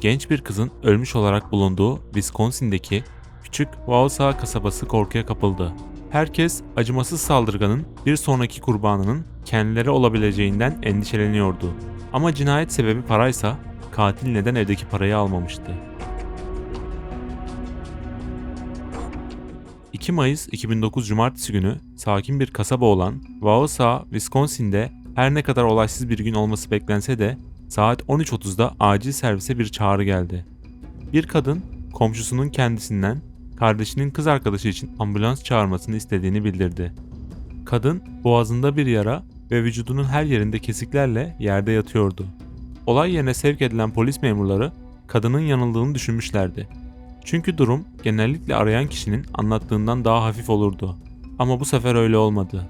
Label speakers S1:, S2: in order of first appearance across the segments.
S1: genç bir kızın ölmüş olarak bulunduğu Wisconsin'deki küçük Wausau kasabası korkuya kapıldı. Herkes acımasız saldırganın bir sonraki kurbanının kendileri olabileceğinden endişeleniyordu. Ama cinayet sebebi paraysa katil neden evdeki parayı almamıştı? 2 Mayıs 2009 Cumartesi günü sakin bir kasaba olan Wausau, Wisconsin'de her ne kadar olaysız bir gün olması beklense de saat 13.30'da acil servise bir çağrı geldi. Bir kadın komşusunun kendisinden kardeşinin kız arkadaşı için ambulans çağırmasını istediğini bildirdi. Kadın boğazında bir yara ve vücudunun her yerinde kesiklerle yerde yatıyordu. Olay yerine sevk edilen polis memurları kadının yanıldığını düşünmüşlerdi. Çünkü durum genellikle arayan kişinin anlattığından daha hafif olurdu. Ama bu sefer öyle olmadı.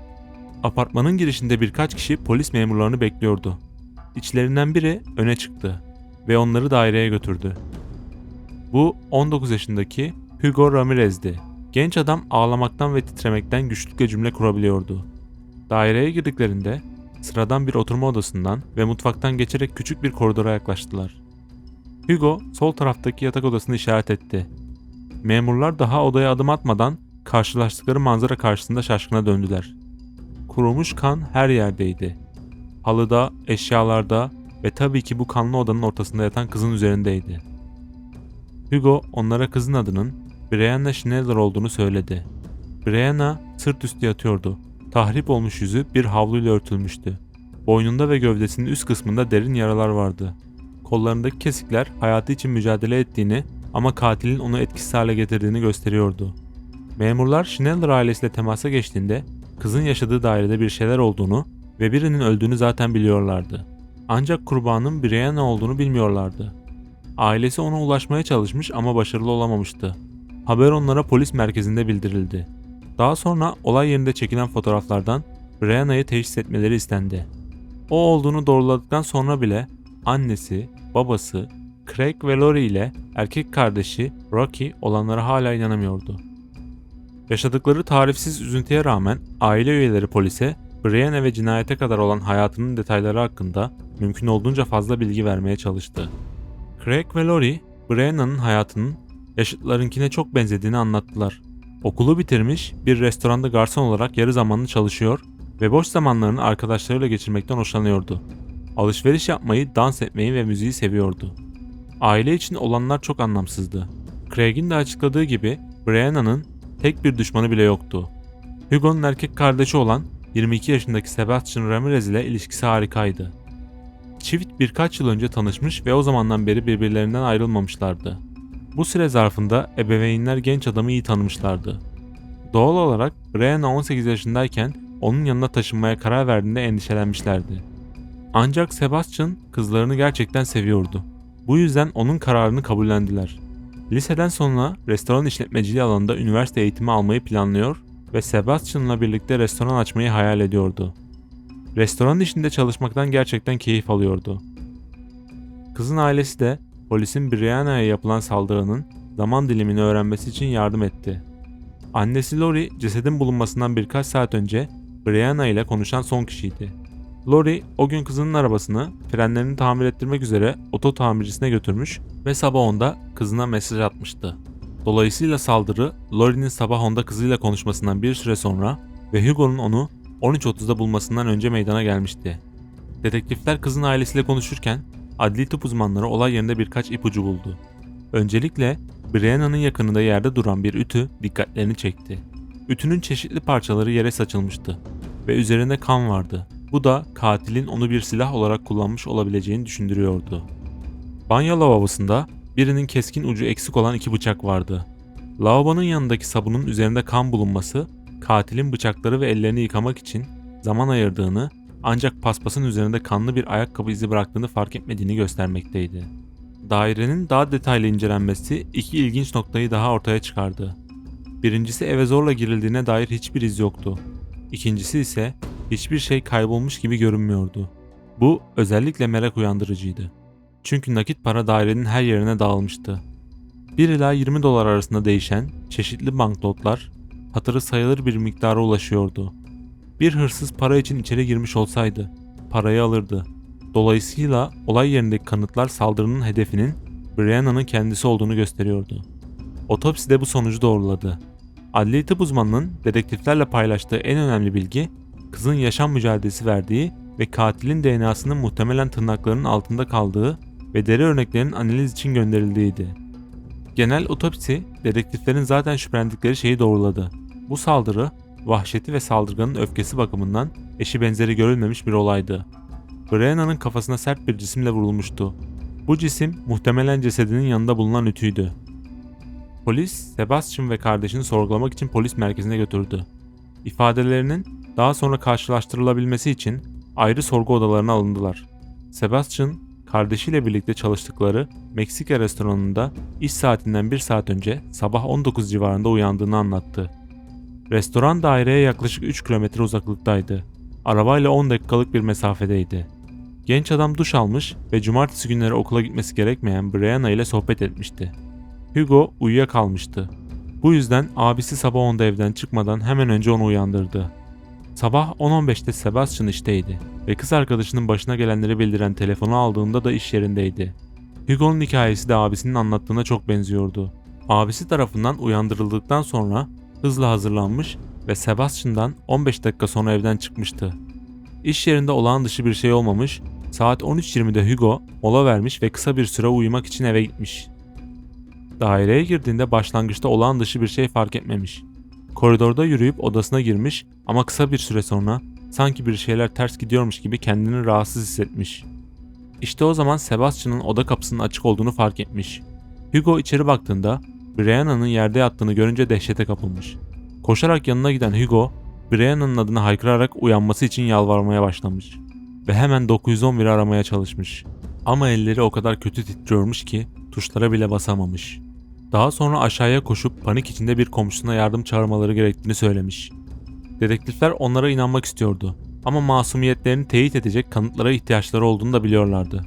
S1: Apartmanın girişinde birkaç kişi polis memurlarını bekliyordu. İçlerinden biri öne çıktı ve onları daireye götürdü. Bu 19 yaşındaki Hugo Ramirez'di. Genç adam ağlamaktan ve titremekten güçlükle cümle kurabiliyordu. Daireye girdiklerinde sıradan bir oturma odasından ve mutfaktan geçerek küçük bir koridora yaklaştılar. Hugo sol taraftaki yatak odasını işaret etti. Memurlar daha odaya adım atmadan karşılaştıkları manzara karşısında şaşkına döndüler. Kurumuş kan her yerdeydi. Halıda, eşyalarda ve tabii ki bu kanlı odanın ortasında yatan kızın üzerindeydi. Hugo onlara kızın adının Brianna Schneider olduğunu söyledi. Brianna sırt üstü yatıyordu. Tahrip olmuş yüzü bir havluyla örtülmüştü. Boynunda ve gövdesinin üst kısmında derin yaralar vardı. Kollarındaki kesikler hayatı için mücadele ettiğini ama katilin onu etkisiz hale getirdiğini gösteriyordu. Memurlar Schneider ailesiyle temasa geçtiğinde kızın yaşadığı dairede bir şeyler olduğunu ve birinin öldüğünü zaten biliyorlardı. Ancak kurbanın Brianna olduğunu bilmiyorlardı. Ailesi ona ulaşmaya çalışmış ama başarılı olamamıştı. Haber onlara polis merkezinde bildirildi. Daha sonra olay yerinde çekilen fotoğraflardan Brianna'yı teşhis etmeleri istendi. O olduğunu doğruladıktan sonra bile annesi, babası, Craig ve Lori ile erkek kardeşi Rocky olanlara hala inanamıyordu. Yaşadıkları tarifsiz üzüntüye rağmen aile üyeleri polise Brianna ve cinayete kadar olan hayatının detayları hakkında mümkün olduğunca fazla bilgi vermeye çalıştı. Craig ve Lori, Brianna'nın hayatının yaşıtlarınkine çok benzediğini anlattılar. Okulu bitirmiş, bir restoranda garson olarak yarı zamanlı çalışıyor ve boş zamanlarını arkadaşlarıyla geçirmekten hoşlanıyordu. Alışveriş yapmayı, dans etmeyi ve müziği seviyordu. Aile için olanlar çok anlamsızdı. Craig'in de açıkladığı gibi Brianna'nın tek bir düşmanı bile yoktu. Hugo'nun erkek kardeşi olan 22 yaşındaki Sebastian Ramirez ile ilişkisi harikaydı. Çift birkaç yıl önce tanışmış ve o zamandan beri birbirlerinden ayrılmamışlardı. Bu süre zarfında ebeveynler genç adamı iyi tanımışlardı. Doğal olarak Brianna 18 yaşındayken onun yanına taşınmaya karar verdiğinde endişelenmişlerdi. Ancak Sebastian kızlarını gerçekten seviyordu. Bu yüzden onun kararını kabullendiler. Liseden sonra restoran işletmeciliği alanında üniversite eğitimi almayı planlıyor ve Sebastian'la birlikte restoran açmayı hayal ediyordu. Restoran işinde çalışmaktan gerçekten keyif alıyordu. Kızın ailesi de polisin Brianna'ya yapılan saldırının zaman dilimini öğrenmesi için yardım etti. Annesi Lori cesedin bulunmasından birkaç saat önce Brianna ile konuşan son kişiydi. Lori o gün kızının arabasını frenlerini tamir ettirmek üzere oto tamircisine götürmüş ve sabah onda kızına mesaj atmıştı. Dolayısıyla saldırı Lori'nin sabah onda kızıyla konuşmasından bir süre sonra ve Hugo'nun onu 13.30'da bulmasından önce meydana gelmişti. Detektifler kızın ailesiyle konuşurken adli tıp uzmanları olay yerinde birkaç ipucu buldu. Öncelikle Brianna'nın yakınında yerde duran bir ütü dikkatlerini çekti. Ütünün çeşitli parçaları yere saçılmıştı ve üzerinde kan vardı. Bu da katilin onu bir silah olarak kullanmış olabileceğini düşündürüyordu. Banyo lavabosunda birinin keskin ucu eksik olan iki bıçak vardı. Lavabonun yanındaki sabunun üzerinde kan bulunması katilin bıçakları ve ellerini yıkamak için zaman ayırdığını ancak paspasın üzerinde kanlı bir ayakkabı izi bıraktığını fark etmediğini göstermekteydi. Dairenin daha detaylı incelenmesi iki ilginç noktayı daha ortaya çıkardı. Birincisi eve zorla girildiğine dair hiçbir iz yoktu. İkincisi ise hiçbir şey kaybolmuş gibi görünmüyordu. Bu özellikle merak uyandırıcıydı. Çünkü nakit para dairenin her yerine dağılmıştı. 1 ila 20 dolar arasında değişen çeşitli banknotlar hatırı sayılır bir miktara ulaşıyordu. Bir hırsız para için içeri girmiş olsaydı parayı alırdı. Dolayısıyla olay yerindeki kanıtlar saldırının hedefinin Brianna'nın kendisi olduğunu gösteriyordu. Otopsi de bu sonucu doğruladı. Adli tıp uzmanının dedektiflerle paylaştığı en önemli bilgi, kızın yaşam mücadelesi verdiği ve katilin DNA'sının muhtemelen tırnaklarının altında kaldığı ve deri örneklerinin analiz için gönderildiğiydi. Genel otopsi, dedektiflerin zaten şüphelendikleri şeyi doğruladı. Bu saldırı, vahşeti ve saldırganın öfkesi bakımından eşi benzeri görülmemiş bir olaydı. Brianna'nın kafasına sert bir cisimle vurulmuştu. Bu cisim muhtemelen cesedinin yanında bulunan ütüydü. Polis, Sebastian ve kardeşini sorgulamak için polis merkezine götürdü. İfadelerinin daha sonra karşılaştırılabilmesi için ayrı sorgu odalarına alındılar. Sebastian, kardeşiyle birlikte çalıştıkları Meksika restoranında iş saatinden bir saat önce sabah 19 civarında uyandığını anlattı. Restoran daireye yaklaşık 3 kilometre uzaklıktaydı. Arabayla 10 dakikalık bir mesafedeydi. Genç adam duş almış ve cumartesi günleri okula gitmesi gerekmeyen Brianna ile sohbet etmişti. Hugo uyuyakalmıştı. Bu yüzden abisi sabah 10'da evden çıkmadan hemen önce onu uyandırdı. Sabah 10.15'te Sebastian işteydi ve kız arkadaşının başına gelenleri bildiren telefonu aldığında da iş yerindeydi. Hugo'nun hikayesi de abisinin anlattığına çok benziyordu. Abisi tarafından uyandırıldıktan sonra hızla hazırlanmış ve Sebastian'dan 15 dakika sonra evden çıkmıştı. İş yerinde olağan dışı bir şey olmamış, saat 13.20'de Hugo mola vermiş ve kısa bir süre uyumak için eve gitmiş. Daireye girdiğinde başlangıçta olağan dışı bir şey fark etmemiş. Koridorda yürüyüp odasına girmiş ama kısa bir süre sonra sanki bir şeyler ters gidiyormuş gibi kendini rahatsız hissetmiş. İşte o zaman Sebastian'ın oda kapısının açık olduğunu fark etmiş. Hugo içeri baktığında Brianna'nın yerde yattığını görünce dehşete kapılmış. Koşarak yanına giden Hugo, Brianna'nın adını haykırarak uyanması için yalvarmaya başlamış. Ve hemen 911 aramaya çalışmış. Ama elleri o kadar kötü titriyormuş ki tuşlara bile basamamış. Daha sonra aşağıya koşup panik içinde bir komşusuna yardım çağırmaları gerektiğini söylemiş. Dedektifler onlara inanmak istiyordu ama masumiyetlerini teyit edecek kanıtlara ihtiyaçları olduğunu da biliyorlardı.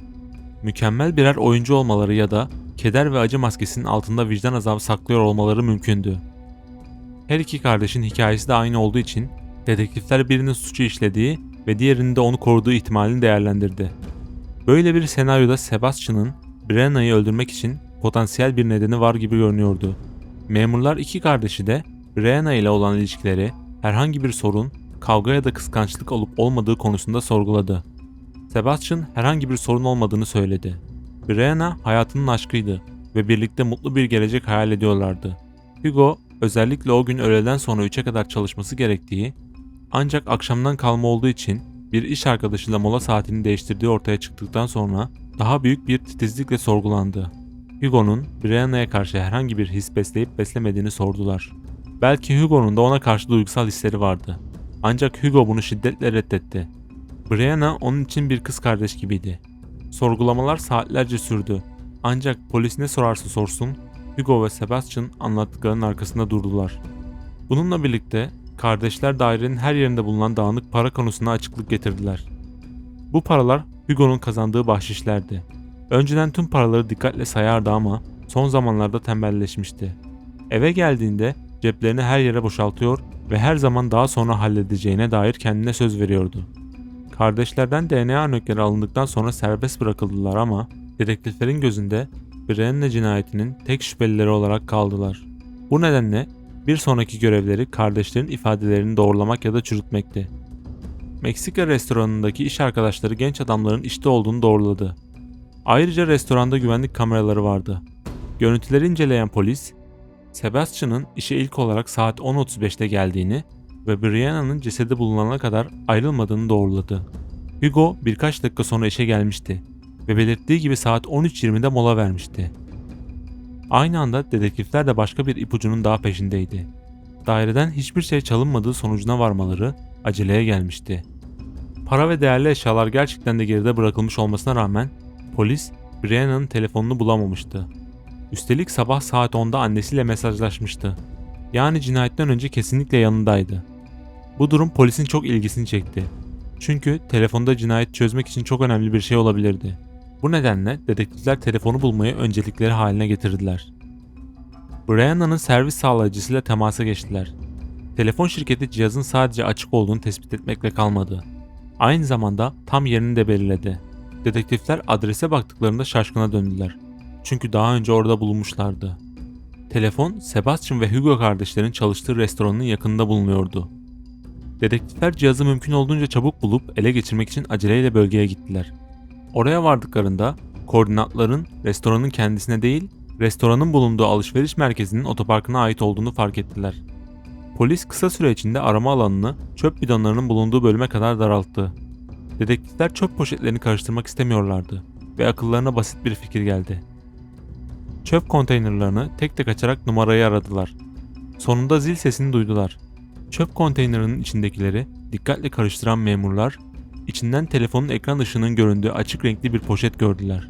S1: Mükemmel birer oyuncu olmaları ya da keder ve acı maskesinin altında vicdan azabı saklıyor olmaları mümkündü. Her iki kardeşin hikayesi de aynı olduğu için dedektifler birinin suçu işlediği ve diğerinin de onu koruduğu ihtimalini değerlendirdi. Böyle bir senaryoda Sebastian'ın Brenna'yı öldürmek için potansiyel bir nedeni var gibi görünüyordu. Memurlar iki kardeşi de Brenna ile olan ilişkileri herhangi bir sorun, kavga ya da kıskançlık olup olmadığı konusunda sorguladı. Sebastian herhangi bir sorun olmadığını söyledi. Brenna hayatının aşkıydı ve birlikte mutlu bir gelecek hayal ediyorlardı. Hugo özellikle o gün öğleden sonra 3'e kadar çalışması gerektiği ancak akşamdan kalma olduğu için bir iş arkadaşıyla mola saatini değiştirdiği ortaya çıktıktan sonra daha büyük bir titizlikle sorgulandı. Hugo'nun Brianna'ya karşı herhangi bir his besleyip beslemediğini sordular. Belki Hugo'nun da ona karşı duygusal hisleri vardı. Ancak Hugo bunu şiddetle reddetti. Brianna onun için bir kız kardeş gibiydi. Sorgulamalar saatlerce sürdü. Ancak polis ne sorarsa sorsun Hugo ve Sebastian anlattıklarının arkasında durdular. Bununla birlikte kardeşler dairenin her yerinde bulunan dağınık para konusuna açıklık getirdiler. Bu paralar Hugo'nun kazandığı bahşişlerdi. Önceden tüm paraları dikkatle sayardı ama son zamanlarda tembelleşmişti. Eve geldiğinde ceplerini her yere boşaltıyor ve her zaman daha sonra halledeceğine dair kendine söz veriyordu. Kardeşlerden DNA örnekleri alındıktan sonra serbest bırakıldılar ama dedektiflerin gözünde Brenne cinayetinin tek şüphelileri olarak kaldılar. Bu nedenle bir sonraki görevleri kardeşlerin ifadelerini doğrulamak ya da çürütmekti. Meksika restoranındaki iş arkadaşları genç adamların işte olduğunu doğruladı. Ayrıca restoranda güvenlik kameraları vardı. Görüntüleri inceleyen polis, Sebastian'ın işe ilk olarak saat 10.35'te geldiğini ve Brianna'nın cesedi bulunana kadar ayrılmadığını doğruladı. Hugo birkaç dakika sonra işe gelmişti ve belirttiği gibi saat 13.20'de mola vermişti. Aynı anda dedektifler de başka bir ipucunun daha peşindeydi. Daireden hiçbir şey çalınmadığı sonucuna varmaları aceleye gelmişti. Para ve değerli eşyalar gerçekten de geride bırakılmış olmasına rağmen polis Brianna'nın telefonunu bulamamıştı. Üstelik sabah saat 10'da annesiyle mesajlaşmıştı. Yani cinayetten önce kesinlikle yanındaydı. Bu durum polisin çok ilgisini çekti. Çünkü telefonda cinayet çözmek için çok önemli bir şey olabilirdi. Bu nedenle dedektifler telefonu bulmayı öncelikleri haline getirdiler. Brianna'nın servis sağlayıcısıyla temasa geçtiler. Telefon şirketi cihazın sadece açık olduğunu tespit etmekle kalmadı. Aynı zamanda tam yerini de belirledi. Dedektifler adrese baktıklarında şaşkına döndüler. Çünkü daha önce orada bulunmuşlardı. Telefon Sebastian ve Hugo kardeşlerin çalıştığı restoranın yakınında bulunuyordu. Dedektifler cihazı mümkün olduğunca çabuk bulup ele geçirmek için aceleyle bölgeye gittiler. Oraya vardıklarında koordinatların restoranın kendisine değil, restoranın bulunduğu alışveriş merkezinin otoparkına ait olduğunu fark ettiler. Polis kısa süre içinde arama alanını çöp bidonlarının bulunduğu bölüme kadar daralttı. Dedektifler çöp poşetlerini karıştırmak istemiyorlardı ve akıllarına basit bir fikir geldi. Çöp konteynerlarını tek tek açarak numarayı aradılar. Sonunda zil sesini duydular. Çöp konteynerinin içindekileri dikkatle karıştıran memurlar, içinden telefonun ekran ışığının göründüğü açık renkli bir poşet gördüler.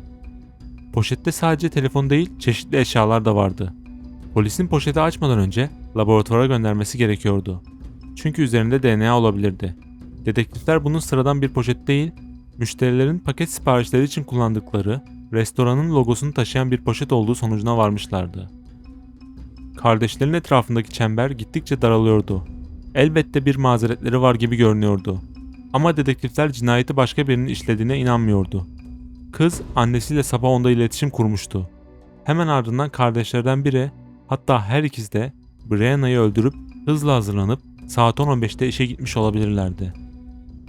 S1: Poşette sadece telefon değil, çeşitli eşyalar da vardı. Polisin poşeti açmadan önce laboratuvara göndermesi gerekiyordu. Çünkü üzerinde DNA olabilirdi. Dedektifler bunun sıradan bir poşet değil, müşterilerin paket siparişleri için kullandıkları restoranın logosunu taşıyan bir poşet olduğu sonucuna varmışlardı. Kardeşlerin etrafındaki çember gittikçe daralıyordu. Elbette bir mazeretleri var gibi görünüyordu. Ama dedektifler cinayeti başka birinin işlediğine inanmıyordu. Kız annesiyle sabah onda iletişim kurmuştu. Hemen ardından kardeşlerden biri, hatta her ikisi de Brianna'yı öldürüp hızla hazırlanıp saat 10.15'te işe gitmiş olabilirlerdi.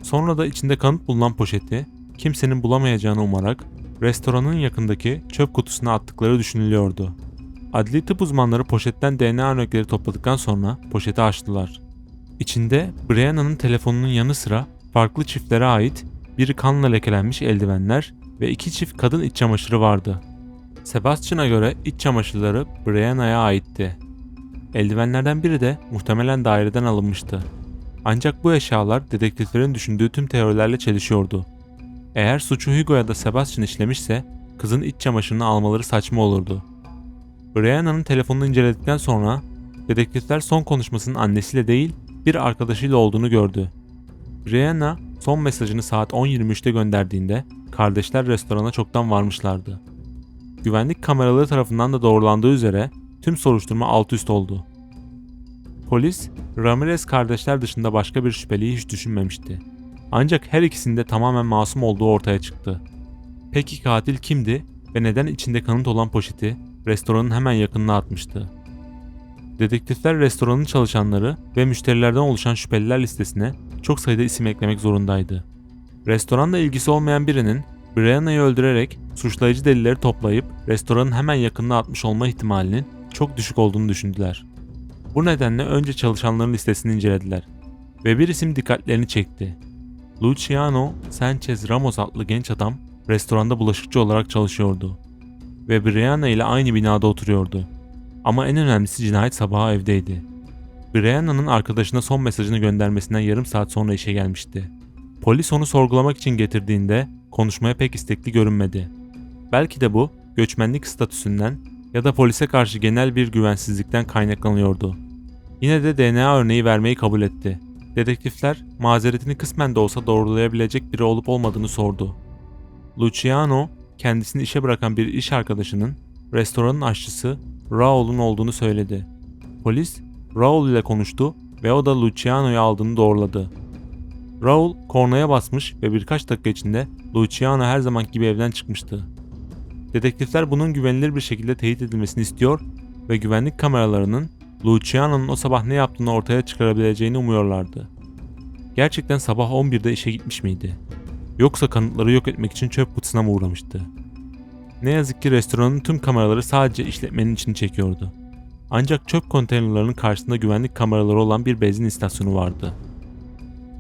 S1: Sonra da içinde kanıt bulunan poşeti kimsenin bulamayacağını umarak restoranın yakındaki çöp kutusuna attıkları düşünülüyordu. Adli tıp uzmanları poşetten DNA örnekleri topladıktan sonra poşeti açtılar. İçinde Brianna'nın telefonunun yanı sıra farklı çiftlere ait bir kanla lekelenmiş eldivenler ve iki çift kadın iç çamaşırı vardı. Sebastian'a göre iç çamaşırları Brianna'ya aitti. Eldivenlerden biri de muhtemelen daireden alınmıştı. Ancak bu eşyalar dedektiflerin düşündüğü tüm teorilerle çelişiyordu. Eğer suçu Hugo ya da Sebastian işlemişse kızın iç çamaşırını almaları saçma olurdu. Brianna'nın telefonunu inceledikten sonra dedektifler son konuşmasının annesiyle değil bir arkadaşıyla olduğunu gördü. Brianna son mesajını saat 10.23'te gönderdiğinde kardeşler restorana çoktan varmışlardı. Güvenlik kameraları tarafından da doğrulandığı üzere tüm soruşturma alt üst oldu. Polis, Ramirez kardeşler dışında başka bir şüpheliyi hiç düşünmemişti. Ancak her ikisinde tamamen masum olduğu ortaya çıktı. Peki katil kimdi ve neden içinde kanıt olan poşeti restoranın hemen yakınına atmıştı? Dedektifler restoranın çalışanları ve müşterilerden oluşan şüpheliler listesine çok sayıda isim eklemek zorundaydı. Restoranla ilgisi olmayan birinin Brianna'yı öldürerek suçlayıcı delilleri toplayıp restoranın hemen yakınına atmış olma ihtimalinin çok düşük olduğunu düşündüler. Bu nedenle önce çalışanların listesini incelediler ve bir isim dikkatlerini çekti. Luciano Sanchez Ramos adlı genç adam restoranda bulaşıkçı olarak çalışıyordu ve Brianna ile aynı binada oturuyordu. Ama en önemlisi cinayet sabahı evdeydi. Brianna'nın arkadaşına son mesajını göndermesinden yarım saat sonra işe gelmişti. Polis onu sorgulamak için getirdiğinde konuşmaya pek istekli görünmedi. Belki de bu göçmenlik statüsünden ya da polise karşı genel bir güvensizlikten kaynaklanıyordu. Yine de DNA örneği vermeyi kabul etti. Dedektifler mazeretini kısmen de olsa doğrulayabilecek biri olup olmadığını sordu. Luciano kendisini işe bırakan bir iş arkadaşının restoranın aşçısı Raul'un olduğunu söyledi. Polis Raul ile konuştu ve o da Luciano'yu aldığını doğruladı. Raul kornaya basmış ve birkaç dakika içinde Luciano her zaman gibi evden çıkmıştı. Dedektifler bunun güvenilir bir şekilde teyit edilmesini istiyor ve güvenlik kameralarının Luciano'nun o sabah ne yaptığını ortaya çıkarabileceğini umuyorlardı. Gerçekten sabah 11'de işe gitmiş miydi? Yoksa kanıtları yok etmek için çöp kutusuna mı uğramıştı? Ne yazık ki restoranın tüm kameraları sadece işletmenin içini çekiyordu. Ancak çöp konteynerlarının karşısında güvenlik kameraları olan bir benzin istasyonu vardı.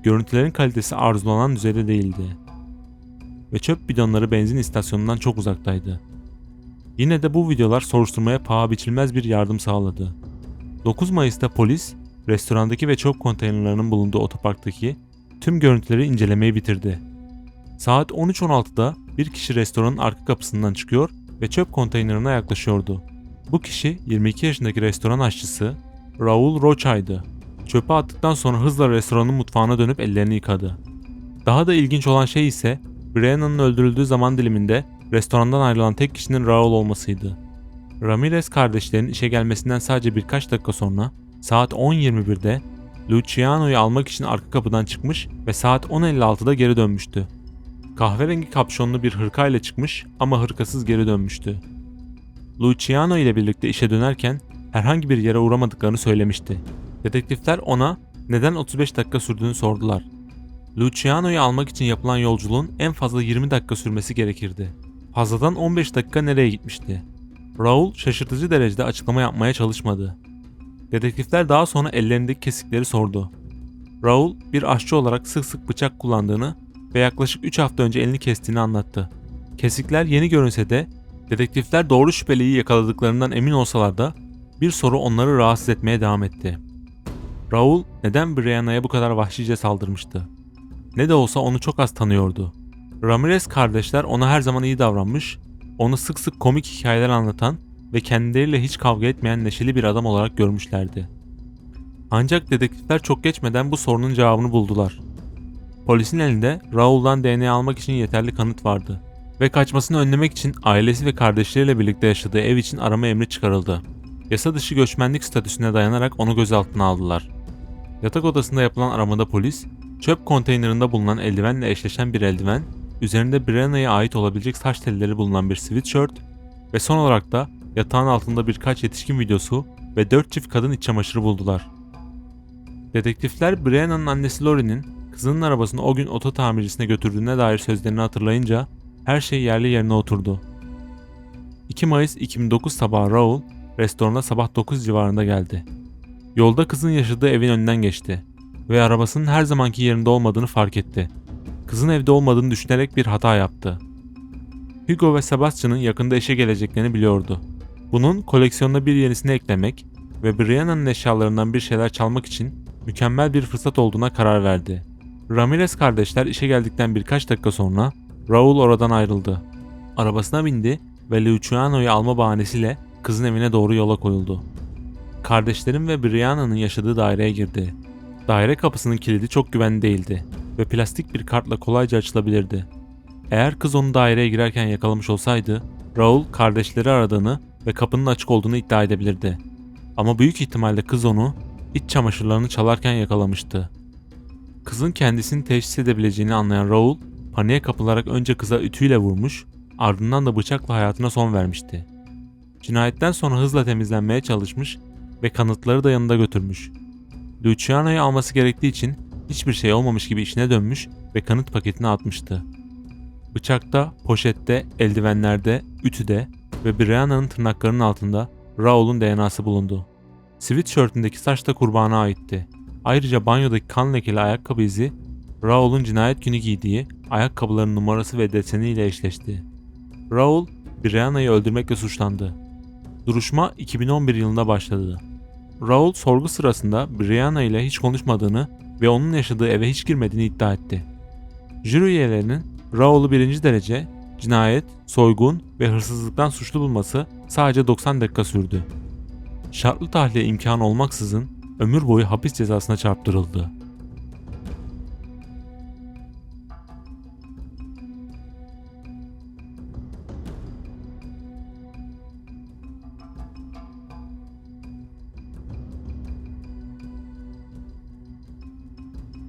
S1: Görüntülerin kalitesi arzulanan düzeyde değildi. Ve çöp bidonları benzin istasyonundan çok uzaktaydı. Yine de bu videolar soruşturmaya paha biçilmez bir yardım sağladı. 9 Mayıs'ta polis, restorandaki ve çöp konteynerlarının bulunduğu otoparktaki tüm görüntüleri incelemeyi bitirdi. Saat 13.16'da bir kişi restoranın arka kapısından çıkıyor ve çöp konteynerine yaklaşıyordu. Bu kişi 22 yaşındaki restoran aşçısı Raul Rocha'ydı. Çöpe attıktan sonra hızla restoranın mutfağına dönüp ellerini yıkadı. Daha da ilginç olan şey ise Brianna'nın öldürüldüğü zaman diliminde restorandan ayrılan tek kişinin Raul olmasıydı. Ramirez kardeşlerin işe gelmesinden sadece birkaç dakika sonra saat 10.21'de Luciano'yu almak için arka kapıdan çıkmış ve saat 10.56'da geri dönmüştü. Kahverengi kapşonlu bir hırkayla çıkmış ama hırkasız geri dönmüştü. Luciano ile birlikte işe dönerken herhangi bir yere uğramadıklarını söylemişti. Dedektifler ona neden 35 dakika sürdüğünü sordular. Luciano'yu almak için yapılan yolculuğun en fazla 20 dakika sürmesi gerekirdi. Fazladan 15 dakika nereye gitmişti? Raul şaşırtıcı derecede açıklama yapmaya çalışmadı. Dedektifler daha sonra ellerindeki kesikleri sordu. Raul bir aşçı olarak sık sık bıçak kullandığını ve yaklaşık 3 hafta önce elini kestiğini anlattı. Kesikler yeni görünse de dedektifler doğru şüpheliyi yakaladıklarından emin olsalar da bir soru onları rahatsız etmeye devam etti. Raul neden Brianna'ya bu kadar vahşice saldırmıştı? Ne de olsa onu çok az tanıyordu. Ramirez kardeşler ona her zaman iyi davranmış, onu sık sık komik hikayeler anlatan ve kendileriyle hiç kavga etmeyen neşeli bir adam olarak görmüşlerdi. Ancak dedektifler çok geçmeden bu sorunun cevabını buldular. Polisin elinde Raul'dan DNA almak için yeterli kanıt vardı ve kaçmasını önlemek için ailesi ve kardeşleriyle birlikte yaşadığı ev için arama emri çıkarıldı. Yasa dışı göçmenlik statüsüne dayanarak onu gözaltına aldılar. Yatak odasında yapılan aramada polis, çöp konteynerinde bulunan eldivenle eşleşen bir eldiven, üzerinde Brenna'ya ait olabilecek saç telleri bulunan bir sweatshirt ve son olarak da yatağın altında birkaç yetişkin videosu ve 4 çift kadın iç çamaşırı buldular. Dedektifler Brenna'nın annesi Lori'nin kızının arabasını o gün oto tamircisine götürdüğüne dair sözlerini hatırlayınca her şey yerli yerine oturdu. 2 Mayıs 2009 sabahı Raul restorana sabah 9 civarında geldi. Yolda kızın yaşadığı evin önünden geçti ve arabasının her zamanki yerinde olmadığını fark etti. Kızın evde olmadığını düşünerek bir hata yaptı. Hugo ve Sebastian'ın yakında işe geleceklerini biliyordu. Bunun koleksiyonuna bir yenisini eklemek ve Brianna'nın eşyalarından bir şeyler çalmak için mükemmel bir fırsat olduğuna karar verdi. Ramirez kardeşler işe geldikten birkaç dakika sonra Raul oradan ayrıldı. Arabasına bindi ve Luciano'yu alma bahanesiyle kızın evine doğru yola koyuldu. Kardeşlerin ve Brianna'nın yaşadığı daireye girdi. Daire kapısının kilidi çok güvenli değildi ve plastik bir kartla kolayca açılabilirdi. Eğer kız onu daireye girerken yakalamış olsaydı, Raul kardeşleri aradığını ve kapının açık olduğunu iddia edebilirdi. Ama büyük ihtimalle kız onu iç çamaşırlarını çalarken yakalamıştı. Kızın kendisini teşhis edebileceğini anlayan Raul, paniğe kapılarak önce kıza ütüyle vurmuş, ardından da bıçakla hayatına son vermişti. Cinayetten sonra hızla temizlenmeye çalışmış ve kanıtları da yanında götürmüş. Luciano'yu alması gerektiği için hiçbir şey olmamış gibi işine dönmüş ve kanıt paketine atmıştı. Bıçakta, poşette, eldivenlerde, ütüde ve Brianna'nın tırnaklarının altında Raul'un DNA'sı bulundu. Sweatshirt'ündeki saç da kurbana aitti. Ayrıca banyodaki kan lekeli ayakkabı izi Raul'un cinayet günü giydiği ayakkabıların numarası ve deseniyle eşleşti. Raul, Brianna'yı öldürmekle suçlandı. Duruşma 2011 yılında başladı. Raul sorgu sırasında Brianna ile hiç konuşmadığını ve onun yaşadığı eve hiç girmediğini iddia etti. Jüri üyelerinin Raul'u birinci derece, cinayet, soygun ve hırsızlıktan suçlu bulması sadece 90 dakika sürdü. Şartlı tahliye imkanı olmaksızın ömür boyu hapis cezasına çarptırıldı.